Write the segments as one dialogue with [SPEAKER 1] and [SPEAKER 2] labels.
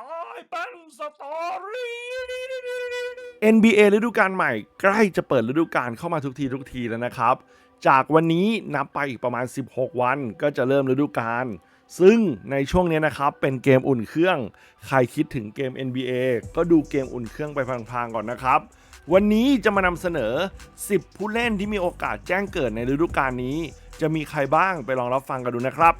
[SPEAKER 1] ตายเป็นสตอรี่
[SPEAKER 2] NBA ฤดูกาลใหม่ใกล้จะเปิดฤดูกาลเข้ามาทุกทีทุกทีแล้วนะครับ จากวันนี้นับไปอีกประมาณ 16 วันก็จะเริ่มฤดูกาลซึ่งในช่วงนี้นะครับเป็นเกมอุ่นเครื่อง ใครคิดถึงเกม NBA ก็ดูเกมอุ่นเครื่องไปพลางๆก่อนนะครับ วันนี้จะมานำเสนอ 10 ผู้เล่นที่มีโอกาสแจ้งเกิดในฤดูกาลนี้ จะมีใครบ้างไปลองรับฟังกันดูนะครับ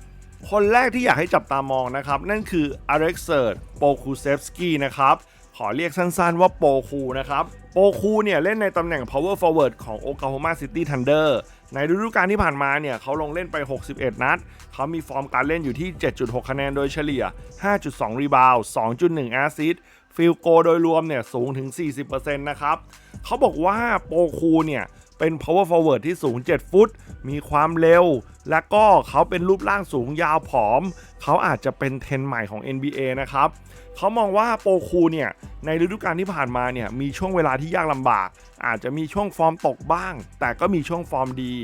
[SPEAKER 2] คนแรกที่อยากให้จับตามองนะครับ นั่นคืออเล็กเซิร์ดโปคูเซฟสกี้นะครับ ขอเรียกสั้นๆว่าโปคูนะครับ โปคูเนี่ยเล่นในตำแหน่ง power forward ของ Oklahoma City Thunder ในฤดูกาลที่ผ่านมาเนี่ยเขาลงเล่นไป 61 นัด เขามีฟอร์มการเล่นอยู่ที่ 7.6 คะแนนโดยเฉลี่ย 5.2 รีบาวด์2.1 แอสซิสฟิลโกโดยรวมเนี่ยสูงถึง 40%นะครับ เขาบอกว่าโปคูเนี่ย เป็น power forward ที่สูง 7 ฟุต มีความเร็ว และก็เขาเป็นรูปร่างสูงยาวผอม เขาอาจจะเป็นเทรนด์ใหม่ของ NBA นะครับ เขามองว่าโปคูเนี่ย ในฤดูกาลที่ผ่านมาเนี่ย มีช่วงเวลาที่ยากลำบาก อาจจะมีช่วงฟอร์มตกบ้าง แต่ก็มีช่วงฟอร์มดี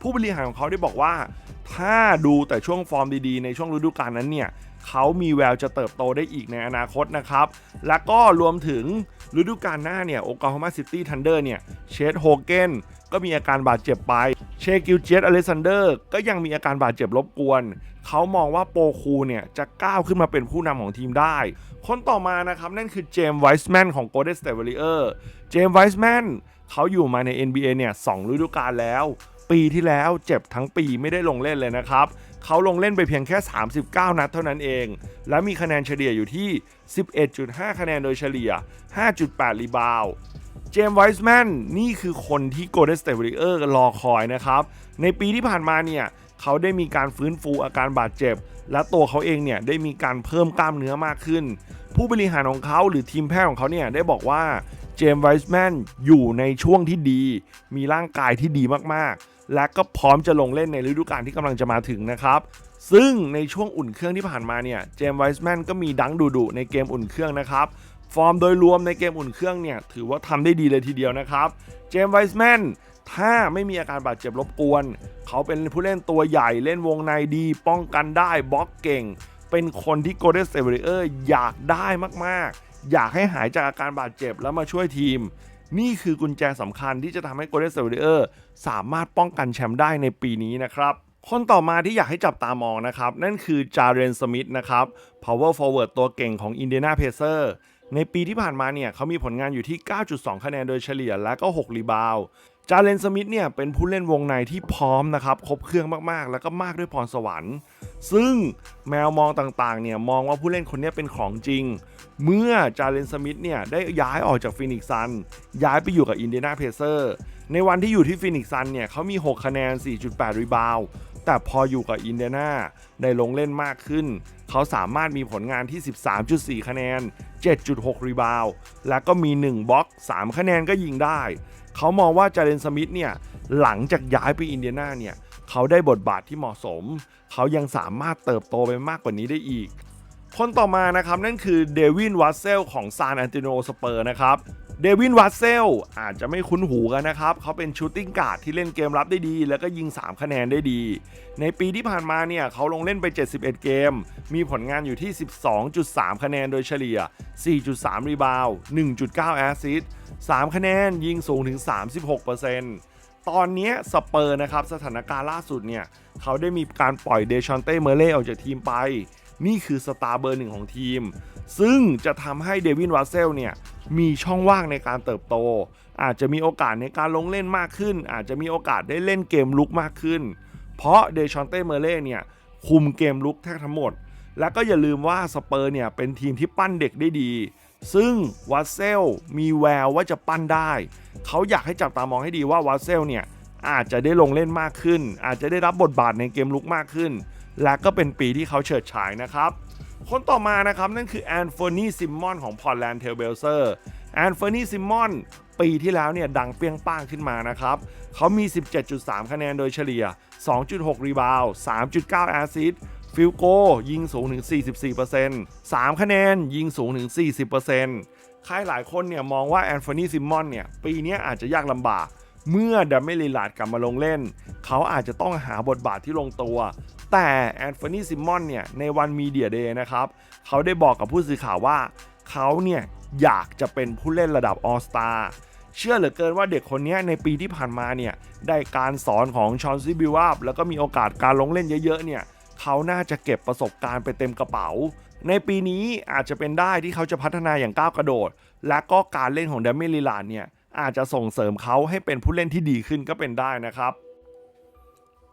[SPEAKER 2] ผู้บริหารของเขาได้บอกว่า ถ้าดูแต่ช่วงฟอร์มดีๆ ในช่วงฤดูกาลนั้นเนี่ยเขามีแววจะเติบโตได้อีกในอนาคตนะครับ และก็รวมถึงฤดูกาลหน้าเนี่ยโอ a ล o ฮ a ซิตี้ทันเดอร์เนี่ย เชดโฮเกน ก็มีอาการบาดเจ็บไป เชกิลเจตอเลซันเดอร์ก็ยังมีอาการบาดเจ็บรบกวน เขามองว่าโปคูเนี่ยจะก้าวขึ้นมาเป็นผู้นำของทีมได้ คนต่อมานะครับ นั่นคือเจมส์ไวส์แมนของ Golden State Warriors เจมส์ไวส์แมนเขาอยู่มาใน NBA เนี่ยสองฤดูกาลแล้ว ปีที่แล้วเจ็บทั้งปีไม่ได้ลงเล่นเลยนะครับเขาลงเล่นไปเพียงแค่ 39 นัดเท่านั้นเอง และมีคะแนนเฉลี่ยอยู่ที่ 11.5 คะแนนโดยเฉลี่ย 5.8 รีบาวด์เจมส์ไวส์แมนนี่คือคนที่ Golden State Warriors รอคอยนะครับ ในปีที่ผ่านมาเนี่ยเขาได้มีการฟื้นฟูอาการบาดเจ็บ และตัวเขาเองเนี่ยได้มีการเพิ่มกล้ามเนื้อมากขึ้น ผู้บริหารของเขาหรือทีมแพทย์ของเขาเนี่ยได้บอกว่าเจมส์ไวส์แมนอยู่ในช่วงที่ดี มีร่างกายที่ดีมากๆ และก็พร้อมจะลงเล่นในฤดูกาลที่กำลังจะมาถึงนะครับ ซึ่งในช่วงอุ่นเครื่องที่ผ่านมาเนี่ยเจมส์ไวส์แมนก็มีดังดุๆในเกมอุ่นเครื่องนะครับ ฟอร์มโดยรวมในเกมอุ่นเครื่องเนี่ย ถือว่าทำได้ดีเลยทีเดียวนะครับ เจมส์ไวส์แมนถ้าไม่มีอาการบาดเจ็บรบกวน เขาเป็นผู้เล่นตัวใหญ่เล่นวงในดี ป้องกันได้บล็อกเก่ง เป็นคนที่ Golden State Warriors อยากได้มากๆ อยากให้หายจากอาการบาดเจ็บแล้วมาช่วยทีม นี่คือกุญแจสำคัญที่จะทำให้ Golden State Warriors สามารถป้องกันแชมป์ได้ในปีนี้นะครับคนต่อมาที่อยากให้จับตามองนะครับ นั่นคือจาเรนสมิธนะครับ power forward ตัวเก่งของ Indiana Pacers ในปีที่ผ่านมาเนี่ยเขามีผลงานอยู่ที่ 9.2 คะแนนโดยเฉลี่ยและก็ 6 รีบาวด์จาเลนสมิธเนี่ยเป็นผู้เล่นวงในที่พร้อมนะครับครบเครื่องมากๆ แล้วก็มากด้วยพรสวรรค์ ซึ่งแมวมองต่างๆเนี่ยมองว่าผู้เล่นคนนี้เป็นของจริง เมื่อจาเลนสมิธเนี่ยได้ย้ายออกจากฟินิกซันย้ายไปอยู่กับอินเดียนาเพเซอร์ในวันที่อยู่ที่ฟินิกซันเนี่ยเขามี 6 คะแนน 4.8 รีบาวด์แต่พออยู่กับอินเดียนาได้ลงเล่นมากขึ้น เขาสามารถมีผลงานที่ 13.4 คะแนน 7.6 รีบาวและก็มี 1บล็อก 3 คะแนนก็ยิงได้ เขามองว่าจาเรนสมิธเนี่ย หลังจากย้ายไปอินเดียนาเนี่ย เขาได้บทบาทที่เหมาะสม เขายังสามารถเติบโตไปมากกว่านี้ได้อีก คนต่อมานะครับ นั่นคือเดวินวัตเซลของซานอันติโนสเปอร์นะครับ เดวินวัตเซลอาจจะไม่คุ้นหูกันนะครับ เขาเป็นชูตติ้งการ์ดที่เล่นเกมรับได้ดี แล้วก็ยิง 3 คะแนนได้ดี ในปีที่ผ่านมาเนี่ยเขาลงเล่นไป 71 เกม มีผลงานอยู่ที่ 12.3 คะแนนโดยเฉลี่ย 4.3 รีบาวด์1.9 แอสซิส3คะแนนยิงสูงถึง 36%ตอนนี้สเปอร์นะครับสถานการณ์ล่าสุดเนี่ยเขาได้มีการปล่อยเดชอนเต้เมเล่ออกจากทีมไป นี่คือสตาร์เบอร์หนึ่งของทีม ซึ่งจะทำให้เดวินวัตเซลเนี่ยมีช่องว่างในการเติบโต อาจจะมีโอกาสในการลงเล่นมากขึ้น อาจจะมีโอกาสได้เล่นเกมลุกมากขึ้น เพราะเดชอนเต้เมเล่เนี่ยคุมเกมลุกแทบทั้งหมด และก็อย่าลืมว่าสเปอร์เนี่ยเป็นทีมที่ปั้นเด็กได้ดี ซึ่งวัตเซลมีแววว่าจะปั้นได้ เขาอยากให้จับตามองให้ดีว่าวัตเซลเนี่ยอาจจะได้ลงเล่นมากขึ้น อาจจะได้รับบทบาทในเกมลุกมากขึ้น และก็เป็นปีที่เขาเฉิดฉายนะครับ คนต่อมานะครับ นั่นคือแอนโฟนีซิมมอนของพอร์ตแลนด์เทลเบลเซอร์แอนโฟนีซิมมอนปีที่แล้วเนี่ยดังเปรี้ยงป้างขึ้นมานะครับ เขามี 17.3 คะแนนโดยเฉลี่ย 2.6 รีบาวด์3.9 แอซิสฟิลโกยิงสูงถึง 44% 3 คะแนนยิงสูงถึง 40%ใครหลายคนเนี่ยมองว่าแอนโฟนีซิมมอนเนี่ยปีนี้อาจจะยากลำบาก เมื่อดัมเมลิลาร์ดกลับมาลงเล่น เขาอาจจะต้องหาบทบาทที่ลงตัว แต่แอนโทนีซิมมอนเนี่ยในวันมีเดียเดย์นะครับ เขาได้บอกกับผู้สื่อข่าวว่า เขาเนี่ยอยากจะเป็นผู้เล่นระดับออสตาเชื่อเหลือเกินว่าเด็กคนนี้ในปีที่ผ่านมาเนี่ย ได้การสอนของชอนซีบิวาบแล้วก็มีโอกาสการลงเล่นเยอะๆเนี่ย เขาน่าจะเก็บประสบการณ์ไปเต็มกระเป๋า ในปีนี้อาจจะเป็นได้ที่เขาจะพัฒนาอย่างก้าวกระโดด และก็การเล่นของเดมิลิลานเนี่ย อาจจะส่งเสริมเขาให้เป็นผู้เล่นที่ดีขึ้นก็เป็นได้นะครับ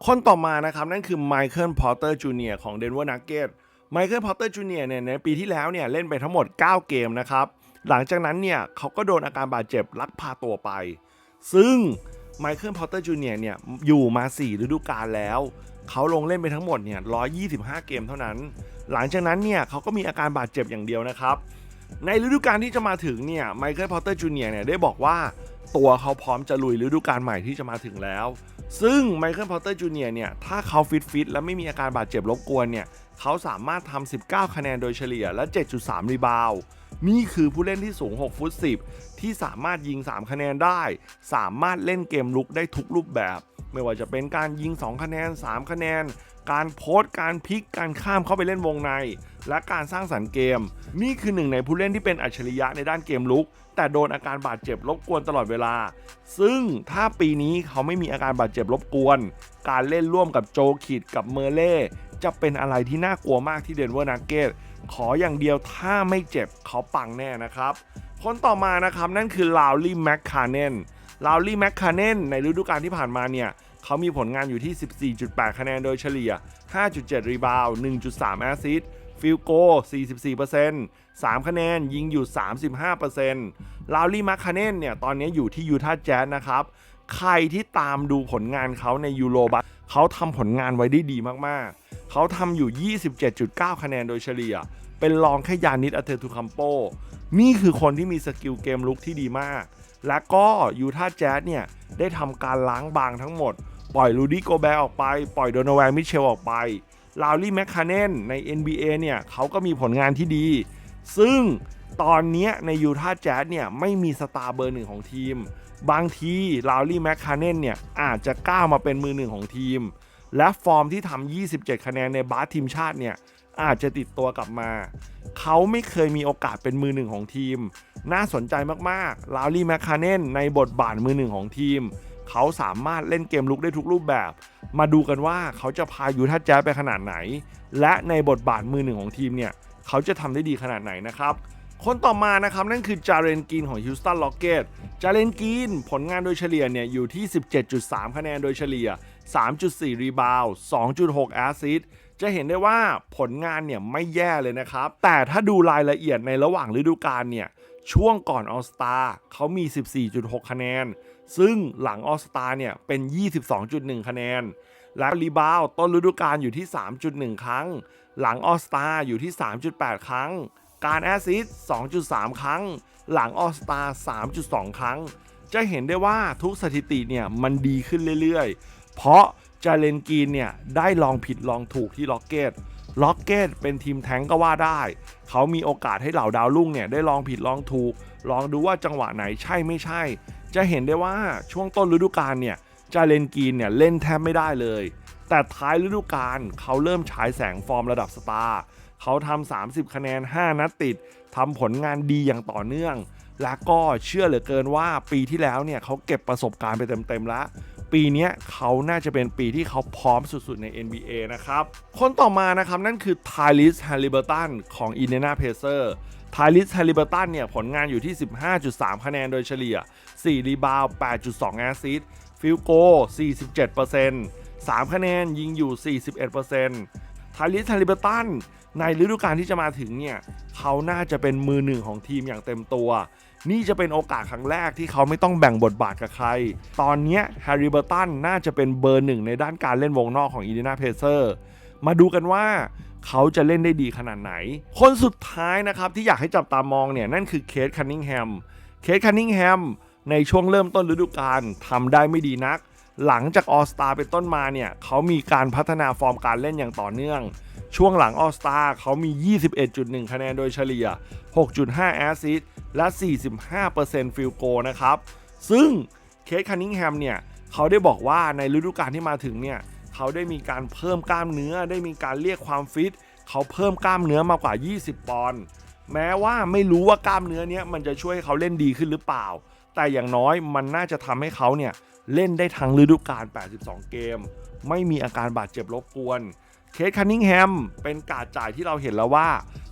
[SPEAKER 2] คนต่อมานะครับนั่นคือไมเคิลพอตเตอร์จูเนียร์ของเดนเวอร์นักเก็ตไมเคิลพอตเตอร์จูเนียร์เนี่ยในปีที่แล้วเนี่ยเล่นไปทั้งหมด 9 เกมนะครับ หลังจากนั้นเนี่ยเขาก็โดนอาการบาดเจ็บลักพาตัวไป ซึ่งไมเคิลพอตเตอร์จูเนียร์เนี่ยอยู่มา 4 ฤดูกาลแล้ว เขาลงเล่นไปทั้งหมดเนี่ย125 เกมเท่านั้น หลังจากนั้นเนี่ยเขาก็มีอาการบาดเจ็บอย่างเดียวนะครับ ในฤดูกาลที่จะมาถึงเนี่ยไมเคิลพอตเตอร์จูเนียร์เนี่ยได้บอกว่าตัวเขาพร้อมจะลุยฤดูกาลใหม่ที่จะมาถึงแล้ว ซึ่งไมเคิลพอตเตอร์จูเนียร์เนี่ยถ้าเขาฟิตฟิตและไม่มีอาการบาดเจ็บรบกวนเนี่ยเขาสามารถทำ 19 คะแนนโดยเฉลี่ยและ 7.3 รีบาวนี่คือผู้เล่นที่สูง 6 ฟุต 10 ที่สามารถยิง 3 คะแนนได้ สามารถเล่นเกมลุกได้ทุกรูปแบบ ไม่ว่าจะเป็นการยิง 2 คะแนน 3 คะแนน การโพสต์การพลิกการข้ามเข้าไปเล่นวงใน และการสร้างสรรค์เกม นี่คือหนึ่งในผู้เล่นที่เป็นอัจฉริยะในด้านเกมลุก แต่โดนอาการบาดเจ็บรบกวนตลอดเวลา ซึ่งถ้าปีนี้เขาไม่มีอาการบาดเจ็บรบกวน การเล่นร่วมกับโจคิดกับเมอร์เล่จะเป็นอะไรที่น่ากลัวมากที่เดนเวอร์นักเก็ตขออย่างเดียวถ้าไม่เจ็บเขาปังแน่นะครับคนต่อมานะครับนั่นคือลาวลี่แมคคาเนนลาวลี่แมคคาเนนในฤดูกาลที่ผ่านมาเนี่ย เขามีผลงานอยู่ที่ 14.8 คะแนนโดยเฉลี่ย 5.7 รีบาวด์1.3 แอสซิสต์ฟิลโก 44% 3 คะแนน ยิงอยู่ 35%ลาวลี่มคคาเนนเนี่ย ตอนนี้อยู่ที่ยูทาห์แจ๊สนะครับ ใครที่ตามดูผลงานเขาในยูโรบัสเขาทำผลงานไว้ได้ดีมากๆ เขาทำอยู่ 27.9 คะแนนโดยเฉลี่ย เป็นรองแค่ยานิดอเทตุคัมโป นี่คือคนที่มีสกิลเกมลุกที่ดีมาก และก็ยูทาห์แจ๊สเนี่ย ได้ทำการล้างบางทั้งหมด ปล่อยลูดี้โกแบร์ออกไป ปล่อยโดนแวร์มิเชลออกไปลาวลี่แมคคาเนนใน NBA เนี่ยเขาก็มีผลงานที่ดี ซึ่งตอนนี้ในยูทาห์แจ๊สเนี่ยไม่มีสตาร์เบอร์หนึ่งของทีม บางทีลาวลี่แมคคาเนนเนี่ยอาจจะก้าวมาเป็นมือหนึ่งของทีม และฟอร์มที่ทำ 27 คะแนนในบาสทีมชาติเนี่ยอาจจะติดตัวกลับมา เขาไม่เคยมีโอกาสเป็นมือหนึ่งของทีม น่าสนใจมากๆลาวลี่แมคคาเนนในบทบาทมือหนึ่งของทีม เขาสามารถเล่นเกมลุกได้ทุกรูปแบบ มาดูกันว่าเขาจะพายูทาแจ๊ไปขนาดไหน และในบทบาทมือหนึ่งของทีมเนี่ย เขาจะทำได้ดีขนาดไหนนะครับคนต่อมานะครับ นั่นคือจาเรนกีนของฮิวสตันล็อกเกตจาเรนกีนผลงานโดยเฉลี่ยเนี่ยอยู่ที่ 17.3 คะแนนโดยเฉลี่ย 3.4 รีบาว 2.6 แอสซิสต์จะเห็นได้ว่าผลงานเนี่ยไม่แย่เลยนะครับ แต่ถ้าดูรายละเอียดในระหว่างฤดูกาลเนี่ย ช่วงก่อนออสตาเขามี 14.6 คะแนน ซึ่งหลังออสตาเนี่ยเป็น 22.1 คะแนน และรีบาวด์ต้นฤดูกาลอยู่ที่ 3.1 ครั้ง หลังออสตาอยู่ที่ 3.8 ครั้ง การแอสซิส2.3 ครั้ง หลังออสตา3.2 ครั้ง จะเห็นได้ว่าทุกสถิติเนี่ยมันดีขึ้นเรื่อยๆ เพราะจาเลนกีนเนี่ยได้ลองผิดลองถูกที่ล็อกเก็ต ล็อกเก็ตเป็นทีมแท้งก็ว่าได้ เขามีโอกาสให้เหล่าดาวรุ่งเนี่ยได้ลองผิดลองถูก ลองดูว่าจังหวะไหนใช่ไม่ใช่ จะเห็นได้ว่าช่วงต้นฤดูกาลเนี่ยจาเลนกีนเนี่ยเล่นแทบไม่ได้เลย แต่ท้ายฤดูกาลเขาเริ่มฉายแสงฟอร์มระดับสตาร์ เขาทำ 30 คะแนน 5 นัดติดทำผลงานดีอย่างต่อเนื่อง และก็เชื่อเหลือเกินว่าปีที่แล้วเนี่ยเขาเก็บประสบการณ์ไปเต็มๆแล้ว ปีนี้เขาน่าจะเป็นปีที่เขาพร้อมสุดๆใน NBA นะครับ คนต่อมานะครับ นั่นคือไทลิส h ฮ l ลิเบอร์ตันของอินเดนาเพเซอร์ไทลิส h ฮ l ลิเบอร์ตันเนี่ย ผลงานอยู่ที่ 15.3 คะแนนโดยเฉลี่ย 4 รีบาวด์8.2 แอสซิสต์ฟิลโก 47% 3 คะแนนยิงอยู่ 41%ไทลิส h ฮ l ลิเบอร์ตันในฤดูกาลที่จะมาถึงเนี่ย เขาน่าจะเป็นมือหนึ่งของทีมอย่างเต็มตัว นี่จะเป็นโอกาสครั้งแรกที่เขาไม่ต้องแบ่งบทบาทกับใคร ตอนนี้แฮร์รี่เบอร์ตันน่าจะเป็นเบอร์หนึ่งในด้านการเล่นวงนอกของอินเดีนาเพเซอร์ มาดูกันว่าเขาจะเล่นได้ดีขนาดไหน คนสุดท้ายนะครับที่อยากให้จับตามองเนี่ยนั่นคือเคทคันนิงแฮม เคทคันนิงแฮมในช่วงเริ่มต้นฤดูกาลทำได้ไม่ดีนัก หลังจากออสตาเป็นต้นมาเนี่ยเขามีการพัฒนาฟอร์มการเล่นอย่างต่อเนื่อง ช่วงหลังออสตาเขามี 21.1 คะแนนโดยเฉลี่ย 6.5 แอสซิสต์ และ 45%ฟิลโกนะครับ ซึ่งเคสคันนิงแฮมเนี่ย เขาได้บอกว่าในฤดูกาลที่มาถึงเนี่ย เขาได้มีการเพิ่มกล้ามเนื้อ ได้มีการเรียกความฟิต เขาเพิ่มกล้ามเนื้อมากกว่า 20 ปอนด์ แม้ว่าไม่รู้ว่ากล้ามเนื้อเนี้ยมันจะช่วยให้เขาเล่นดีขึ้นหรือเปล่า แต่อย่างน้อยมันน่าจะทำให้เขาเนี่ยเล่นได้ทั้งฤดูกาล 82 เกม ไม่มีอาการบาดเจ็บรบกวน เคสคันนิงแฮมเป็นการจ่ายที่เราเห็นแล้วว่า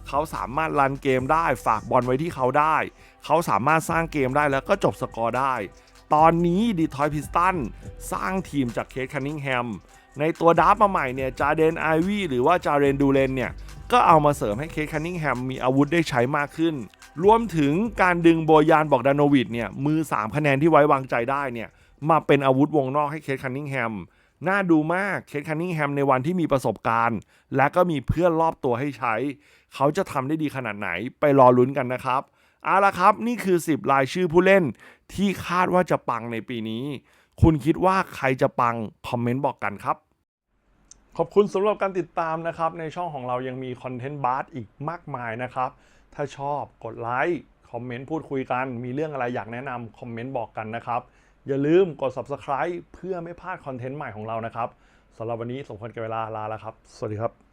[SPEAKER 2] เขาสามารถรันเกมได้ ฝากบอลไว้ที่เขาได้ เขาสามารถสร้างเกมได้แล้วก็จบสกอร์ได้ ตอนนี้ดีทอยพิสตันสร้างทีมจากเคสคันนิงแฮมในตัวดับมาใหม่เนี่ยจาเดนไอวี่หรือว่าจาเรนดูเลนเนี่ยก็เอามาเสริมให้เคสคันนิงแฮมมีอาวุธได้ใช้มากขึ้น รวมถึงการดึงโบยานบอกดานโนวิดเนี่ยมือ 3 คะแนนที่ไว้วางใจได้เนี่ยมาเป็นอาวุธวงนอกให้เคสคันนิงแฮม น่าดูมากเคทคันนิงแฮมในวันที่มีประสบการณ์ และก็มีเพื่อนรอบตัวให้ใช้ เขาจะทำได้ดีขนาดไหนไปรอลุ้นกันนะครับเอาละครับนี่คือ 10 รายชื่อผู้เล่น ที่คาดว่าจะปังในปีนี้ คุณคิดว่าใครจะปัง คอมเมนต์บอกกันครับ ขอบคุณสำหรับการติดตามนะครับ ในช่องของเรายังมีคอนเทนต์บาร์อีกมากมายนะครับ ถ้าชอบกดไลค์คอมเมนต์พูดคุยกัน มีเรื่องอะไรอยากแนะนำคอมเมนต์บอกกันนะครับ อย่าลืมกด subscribe เพื่อไม่พลาดคอนเทนต์ใหม่ของเรานะครับสำหรับวันนี้สมควรกับเวลาลาแล้วครับ สวัสดีครับ